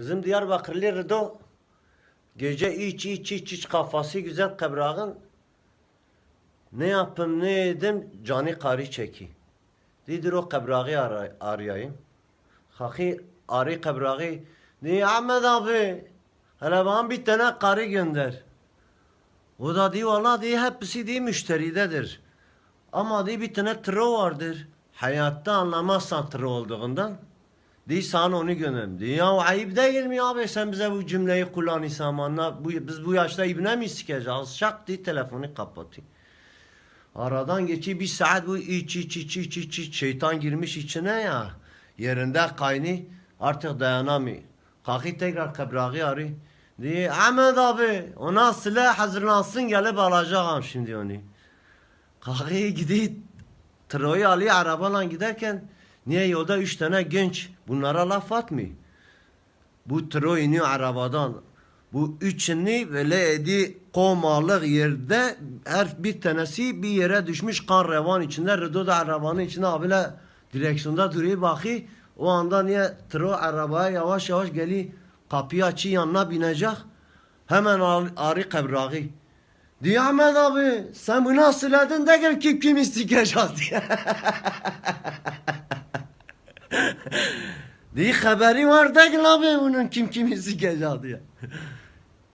Bizim Diyarbakırlı Rıdo gece iç iç iç iç kafası güzel kebrağın ne yapayım ne edeyim cani karı çeki. Dedir o kebrağı ara, arayayım. Haki arı kebrağı. Diye Ahmet abi hele bana bir tane karı gönder. O da diyor valla diye hepsi diye müşteridedir. Ama diye bir tane tro vardır. Hayatta anlamazsan tro olduğundan. Diye sana onu gönderim. Diye ya ayıp değil mi abi sen bize bu cümleyi kullanırsan aman bu, biz bu yaşta ibne mi sikeceğiz? Şak diye telefonu kapatıyor. Aradan geçiyor bir saat bu iç iç iç iç iç iç şeytan girmiş içine ya. Yerinde kaynı artık dayanamıyor. Kalkıyor tekrar kebrağı arıyor. Diye Ahmet abi ona silah hazırlansın gelip alacağım şimdi onu. Kalkıyor gidiyor Troyu alıyor arabayla giderken niye yolda üç tane genç bunlara laf atmıyor. Bu tro iniyor arabadan. Bu üçünü böyle edi komalık yerde her bir tanesi bir yere düşmüş kan revan içinde. Rıdo da arabanın içinde abiyle direksiyonda duruyor bakıyor. O anda niye tro arabaya yavaş yavaş geliyor. Kapıyı açıyor yanına binecek. Hemen ar- arı kebrağı. Diyor Ahmet abi sen bunu nasıl edin de gel kim kim istikeceğiz diye. Diye haberi var değil abi bunun kim kim istikeceğiz diye.